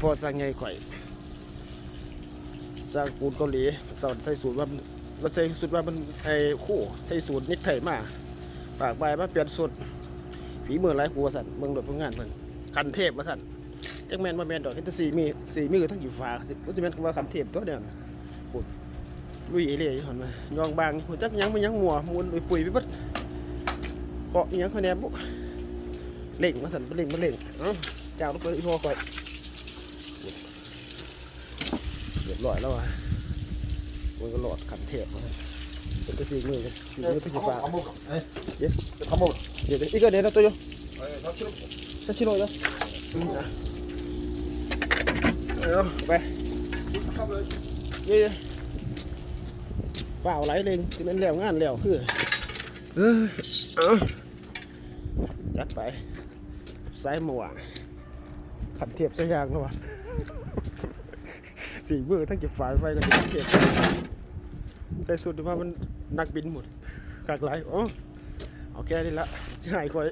พอสร้างไงข่อยสร้างปูนเกาหลีสอนใส่สูตรว่ามันมันใส่สูตรว่ามันไอ้คู่ใส่สูตรนิกไทยมาปากใบมาเปลี่ยนสูตรฝีมือหลายครูว่าสั่นเมืองหลดผลงานเพิ่นคันเทพว่าสั่นจักแมนบ่แมนดอกเฮตสีมีสีมือทั้งอยู่ฟ้าสิก็สิแม่นคำว่าคันเทพตัวเดียวน่ะพูดลุยเอเล่ยู่หันมายองบางพูดจักยังมันยังมัวมูลปุ๋ยไปบิดเกาะยังคะแนนบุเล่งมาสั่นเล่งมาเล่งเอ้าจ้างลงไปอีพอข่อย เร้อยแล้วอะมันก็หลอดขันเทพเป็นตัวสีมือกันสีมือพี่ฟ้าเดี๋ยวขำหมดเดี๋ยวอีกเดี๋ยวนะตัวโยซาชิโร่แล้วเออไปเย้เปล่าไหลเลงที่ป็นแล้วงานแล้วคือเออจัดไปสายหมวกขันเทียบสายยางนะวะ สี่มือทั้งเก็บฝายไฟกันทั้งเก็บใส่สุดดีว่ามันนักบินหมดขากไหลโอ้เอาแค่นี้ละจะหายคอย